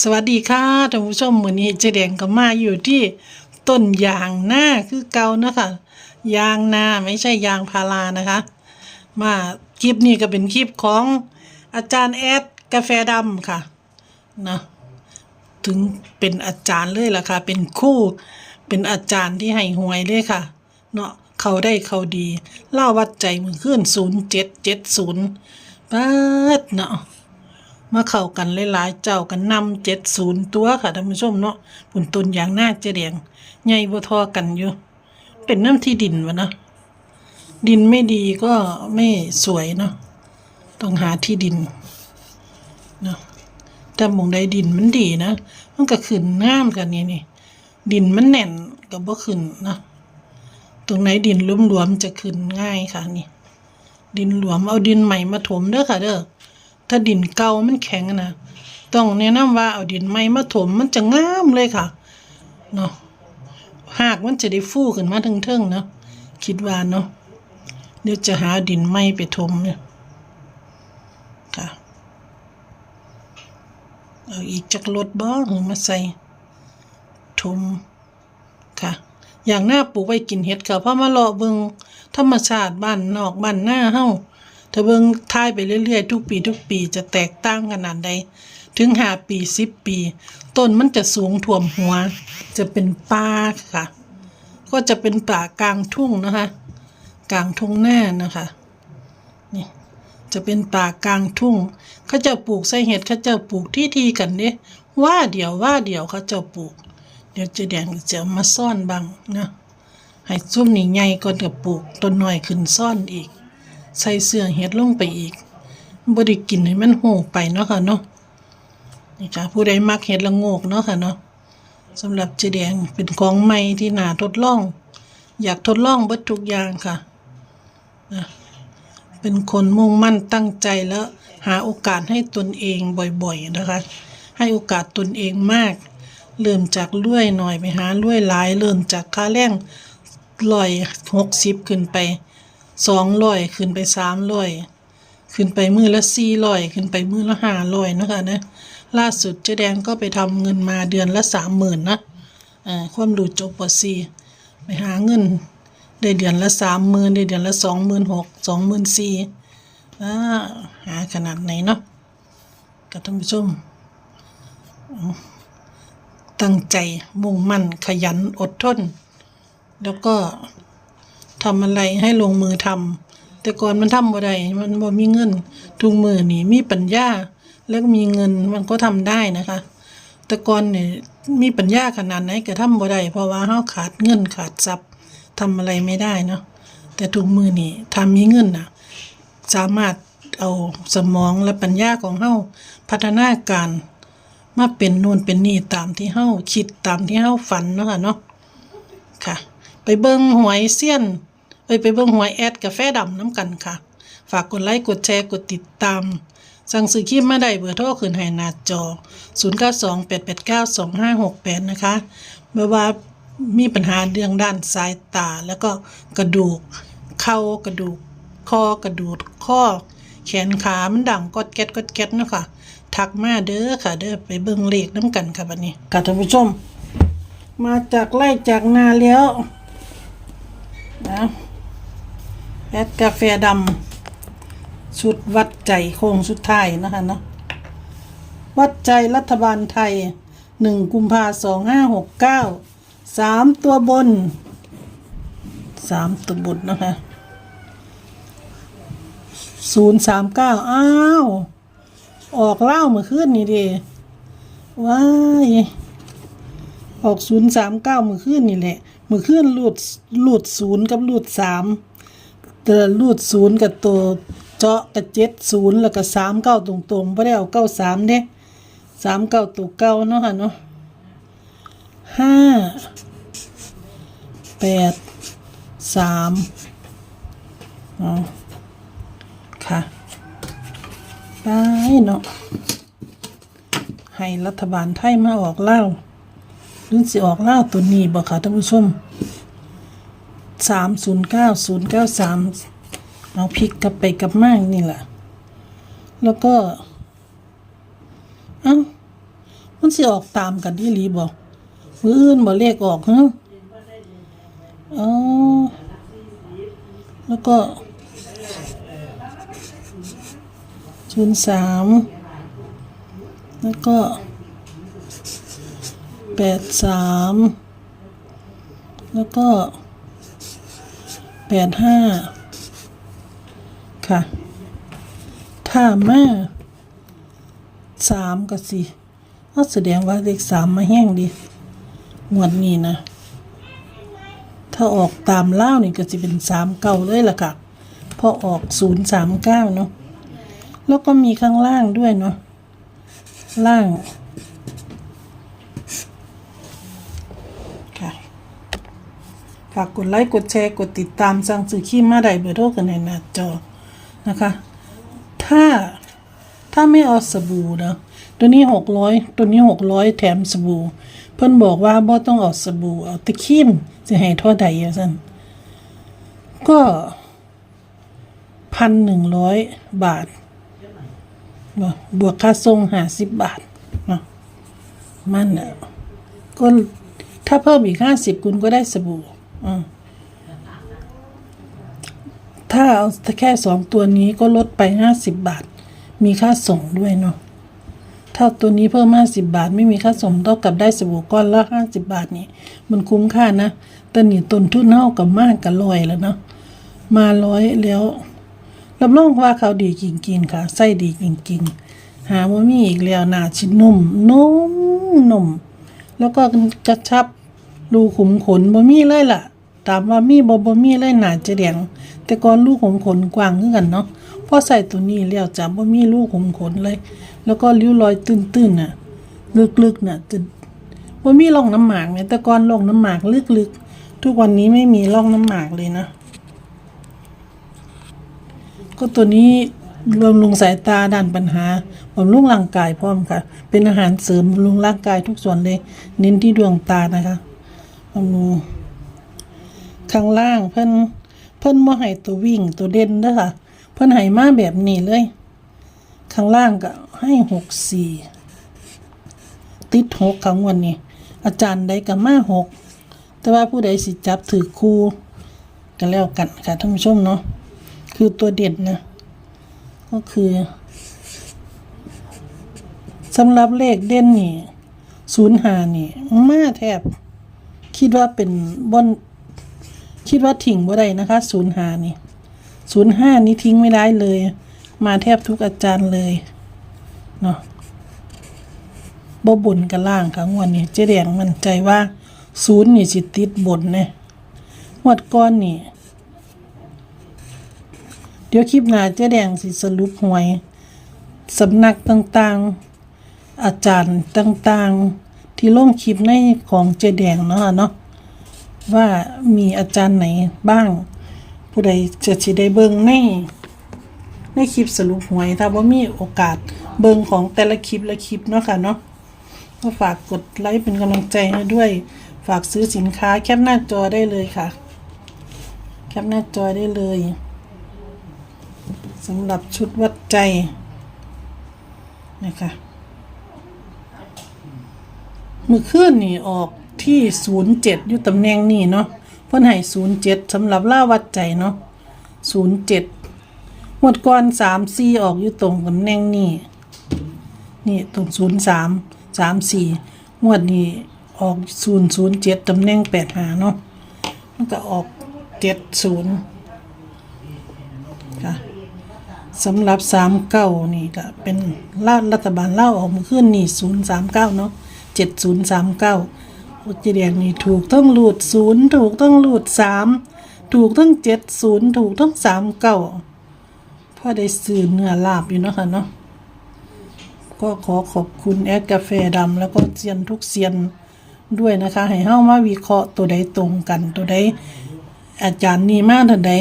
สวัสดีค่ะท่านผู้ชมมือนี้เจแดงก็มาอยู่ที่ต้นยางนาคือเก่านะคะยางนาไม่ใช่ยางพารานะคะ มาคลิปนี้ก็เป็นคลิปของอาจารย์แอดกาแฟดำค่ะนะถึงเป็นอาจารย์เลยล่ะค่ะ เป็นคู่เป็นอาจารย์ที่ให้หวยเลยค่ะ เนาะเขาได้เขาดีเล่าวัดใจมือขึ้นศูนย์เจ็ดเจ็ดศูนย์ปัดเนาะ มาเข้ากันหลายๆเจ้ากันนำเจ็ดศูนย์ตัวค่ะท่านผู้ชมเนาะผุนต้นอย่างหน้าเจเดียงใหญ่บ่ทอกันอยู่ เป็นน้ำที่ดินวะนะดินไม่ดีก็ไม่สวยเนาะต้องหาที่ดินเนาะแต่มองใดดินมันดีนะมันก็ขึ้นงามกันนี่นี่ดินมันแน่นก็บ่ขึ้นเนาะตรงไหนดินหลวมๆจะขึ้นง่ายค่ะนี่ ดินหลวมเอาดินใหม่มาถมเด้อค่ะเด้อ ถ้าดินเก่ามันแข็งนะต้องแนะนำว่าเอาดินใหม่มาถมมันจะงามเลยค่ะเนาะหากมันจะได้ฟูขึ้นมาทั้งเทิงๆเนาะคิดว่าเนาะเดี๋ยวจะหาดินใหม่ไปถมเนี่ยค่ะเอาอีกจากรถบ้หรือมาใส่ถมค่ะ อย่างหน้าปลูกไว้กินเห็ดค่ะเพราะมาเลาะเบิงธรรมชาติบ้านนอกบ้านหน้าเฮ้า ถ้าเบิ่งท้ายไปเรื่อยๆ ทุกปีทุกปีจะแตกต่างขนาดใด ถึงหาปีสิบปี ต้นมันจะสูงท่วมหัว จะเป็นป่าค่ะ ก็จะเป็นป่ากลางทุ่งนะคะ กลางทุ่งหน้านะคะนี่จะเป็นป่ากลางทุ่งเขาจะปลูกใส่เห็ดเขาจะปลูกที่ทีกันเนี่ยว่าเดียวว่าเดียวเขาจะปลูก เดี๋ยวจะแดงจะมาซ่อนบางนะให้ซุ่มนี่ใหญ่ก่อนกับปลูกต้นหน้อยขึ้นซ่อนอีก ใส่เสื้อเฮ็ดลงไปอีกบ่ได้กินให้มันโหไปเนาะค่ะเนาะนี่ค่ะผู้ใดมักเฮ็ดละโงกเนาะค่ะเนาะสำหรับเจแดงเป็นของใหม่ที่น่าทดลอง อยากทดลองเบิดทุกอย่างค่ะนะเป็นคนมุ่งมั่นตั้งใจแล้วหาโอกาสให้ตนเองบ่อยๆนะคะ ให้โอกาสตนเองมาก เริ่มจากรวยหน่อยไปหารวยหลาย เริ่มจากค่าแรงร้อยหกสิบขึ้นไป สองร้อยขึ้นไปสามร้อยขึ้นไปมือละสี่ร้อยขึ้นไปมือละห้าร้อยนะคะนะล่าสุดเจ๊แดงก็ไปทำเงินมาเดือนละสามหมื่นนะอ่าความรู้จบปสี่ไปหาเงินได้เดือนละสามหมื่นได้เดือนละสองหมื่นหกสองหมื่นสี่อ่าหาขนาดไหนเนาะกับท่านผู้ชมอืมตั้งใจมุ่งมั่นขยันอดทน แล้วก็ ทำอะไรให้ลงมือทำแต่ก่อนมันทำบ่ได้มันบ่มีเงินทุกมือนี่มีปัญญาแล้วก็มีเงินมันก็ทำได้นะคะ แต่ก่อนเนี่ยมีปัญญาขนาดไหนก็ทำบ่ได้เพราะว่าเฮาขาดเงินขาดทรัพย์ทำอะไรไม่ได้เนาะแต่ทุกมือนี่ถ้ามีเงินนะสามารถเอาสมองและปัญญาของเฮาพัฒนาการมาเป็นนู่นเป็นนี่ตามที่เฮาคิดตามที่เฮาฝันเนาะค่ะเนาะค่ะ ไปเบิ่งหวยเซียน เอ้ยไปเบิ่งหวยแอดกาแฟดำน้ำกันค่ะ ฝากกดไลค์กดแชร์กดติดตาม สั่งซื้อคลิปมาได้เบอร์โทรขึ้นให้หน้าจอ 0928892568 นะคะเมื่อว่ามีปัญหาเรื่องด้านสายตาแล้วก็กระดูกเข่ากระดูกคอกระดูกข้อ แขนขามันดังกดแก๊ดกดแก๊ดเนาะคะทักมาเด้อค่ะเด้อไปเบิ่งเลขน้ำกันค่ะบัดนี้ค่ะท่านผู้ชม มาจากไล่จากนาแล้วนะ แอดกาแฟดำชุดวัดใจโค้งสุดท้ายนะคะเนาะวัดใจรัฐบาลไทยหนึ่งกุมภาสองห้าหกเก้าสามตัวบนสามตัวบนนะคะศูนย์สามเก้าอ้าว ออกเล่าเมื่อคืนนี่ดีว้ายออกศูนย์สามเก้ามือขึ้นนี่แหละมือขึ้นรูดรูดศูนย์กับรูดสาม แต่รูดศูนย์กับตัวเจาะกับเจ็ดศูนย์แล้วก็สามเก้าตรงๆไม่ได้เอาเก้าสามเด้สามเก้าตัวเก้าเนาะค่ะเนาะห้าแปดสามอ๋อค่ะไปเนาะให้รัฐบาลไทยมาออกเล่าหรือสิออกเล่าตัวนี้บ่ค่ะท่านผู้ชม สามศูนย์เก้าศูนย์เก้าสามเอาพลิกกลับไปกลับมานี่แหละ แล้วก็ เอ้า มันสิออกตามกันที่รีบ่มืออื่นบ่เลขออกฮะอ๋อ แล้วก็ศูนย์สามแล้วก็แปดสามแล้วก็ แปดห้าค่ะ ถ้ามาสามก็สิก็แสดงว่าเลขสามมาแห้งดีงวดนี้นะ ถ้าออกตามเล่านี่ก็จะเป็นสามเก้าเลยล่ะค่ะพอออกศูนย์สามเก้าเนาะแล้วก็มีข้างล่างด้วยเนาะล่าง ค่ะ ฝากกดไลค์กดแชร์กดติดตามสั่งซื้อขี้มาได้เบอร์โทรกันในหน้าจอนะคะ ถ้าถ้าไม่เอาสบู่นะตัวนี้หกร้อยตัวนี้หกร้อยแถมสบู่เพิ่นบอกว่าบ่ต้องเอาสบู่เอาตะครีมจะให้เท่าใดอะซั่นก็พันหนึ่งร้อยบาทบวกค่าส่งห้าสิบบาทเนาะมันอะก็ถ้าเพิ่มอีกห้าสิบคุณก็ได้สบู่ ถ้าเอาแค่สองตัวนี้ก็ลดไปห้าสิบบาท มีค่าส่งด้วยเนาะถ้าตัวนี้เพิ่มห้าสิบาท ไม่มีค่าส่งเท่ากับได้สบู่ก้อนละห้าสิบาทนี่มันคุ้มค่านะแต่นี่ต้นทุนเท่ากับมากกับลอยแล้วเนาะมาร้อยแล้วรับรองว่าเขาดีจริงๆค่ะไส้ดีจริงๆ หาว่ามีอีกแล้วหนาชิ้นนุ่มนุ่มนุ่มแล้วก็กระชับ รูกขุมขนบ่มีเลยล่ะตามว่ามีบ่บ่มีเลยหนาจะแดงแต่ก่อนรูกขุมขนกว้างคือกันเนาะพอใส่ตัวนี้แล้วจะบ่มีรูกขุมขนเลย แล้วก็ริ้วรอยตื้นๆน่ะ ลึกๆน่ะจะบ่มีร่องน้ำหมากเนี่ยแต่ก่อนร่องน้ำหมากลึกๆ ทุกวันนี้ไม่มีร่องน้ำหมากเลยนะ ก็ตัวนี้บำรุงสายตาด้านปัญหาบำรุงร่างกายพร้อมค่ะ เป็นอาหารเสริมบำรุงร่างกายทุกส่วนเลย เน้นที่ดวงตานะคะ ข้างล่างเพิ่นเพิ่นบ่ให้ตัววิ่งตัวเด่นเด้อค่ะ เพิ่นให้มาแบบนี้เลย ข้างล่างก็ให้หกสี่ติดหกครั้งวันนี้ อาจารย์ใดก็มาหกแต่ว่าผู้ใดสิจับถือคู่กันแล้วกันค่ะท่านผู้ชมเนาะคือตัวเด่นนะก็คือสำหรับเลขเด่นนี่ศูนย์หานี่มาแทบ คิดว่าเป็นบนคิดว่าทิ้งบ่ได้นะคะศูนย์หานี่ศูนย์ห้านี่ทิ้งไม่ได้เลย มาแทบทุกอาจารย์เลยเนาะบ่บนกันล่างค่ะงวดนี้เจ๊แดงมั่นใจว่าศูนย์นี่สิติดบนเนี่ยงวดก้อนนี่เดี๋ยวคลิปหน้าเจ๊แดงสิสรุปหวยสำนักต่างๆ อาจารย์ต่างๆ ที่ลงคลิปในของเจแดงเนาะเนาะว่ามีอาจารย์ไหนบ้าง ผู้ใดจะสิได้เบิ่งในในคลิปสรุปหวย ถ้าว่ามีโอกาสเบิ่งของแต่ละคลิปละคลิปเนาะค่ะเนาะก็ฝากกดไลค์เป็นกำลังใจให้ด้วย ฝากซื้อสินค้าแคปหน้าจอได้เลยค่ะ แคปหน้าจอได้เลยสำหรับชุดวัดใจนะคะ มือขึ้นนี่ออกที่ศูนย์เจ็ดอยู่ตำแหน่งนี่เนาะเพิ่นให้ศูนย์เจ็ดสำหรับล่าวัดใจเนาะศูนย์เจ็ดหมดก่อนสามสี่ออกอยู่ตรงตำแหน่งนี่นี่ตรงศูนย์สามสามสี่งวดนี้ออกศูนย์ศูนย์เจ็ดตำแหน่งแปดหาเนาะมันก็ออกเจ็ดศูนย์ค่ะสำหรับสามเก้านี่ก็เป็นรัฐบาลเล่าออกมาขึ้นนี่ศูนย์สามเก้าเนาะ เจ็ดศูนย์สามเก้าจีเดียงนี่ถูกต้องหลุดศูนย์ถูกต้องหลุดสามถูกต้องเจ็ดศูนย์ถูกต้องสามเก้าพ่อได้ซื้อเนื้อลาบอยู่เนาะค่ะเนาะก็ขอขอบคุณแอดกาแฟดำแล้วก็เซียนทุกเซียนด้วยนะคะ ให้เฮ้ามาวิเคราะห์ตัวใดตรงกันตัวใดอาจารย์นี่มากท่านใด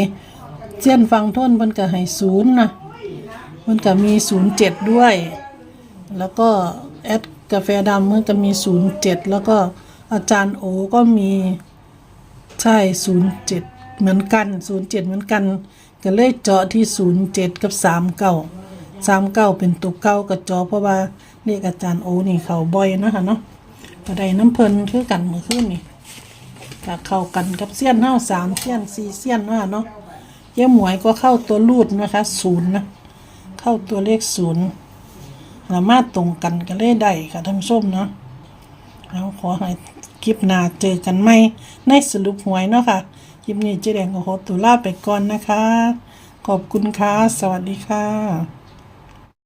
เส้นฟังทนเพิ่นก็ให้ศูนย์นะเพิ่นก็มีศูนย์เจ็ดด้วย แล้วก็แอด กาแฟดำเพิ่นก็มีศูนย์เจ็ดแล้วก็อาจารย์โอก็มีใช่ศูนย์เจ็ดเหมือนกันศูนย์เจ็ดเหมือนกัน ก็เลยเจาะที่ศูนย์เจ็ดกับสามเก้าสามเก้าเป็นตัวเก้ากับจอเพราะว่าเรียกอาจารย์โอนี่เขาบ่อยนะคะเนาะก็ได้น้ำเพลินคือกันเมื่อคืนนี่ก็เข้ากันกับเสี้ยนเฮาสามเสี้ยนสี่เสี้ยนเนาะคะเนาะเย้หมวยก็เข้าตัวรูดนะคะศูนย์นะ เข้าตัวเลขศูนย์ สามารถตรงกันก็เลยได้ค่ะท่านผู้ชมเนาะเอาขอให้คลิปหน้าเจอกันไหมในสรุปหวยเนาะค่ะคลิปนี้เจ๊แดงก็ขอตัวลาไปก่อนนะคะ ขอบคุณค่ะ สวัสดีค่ะ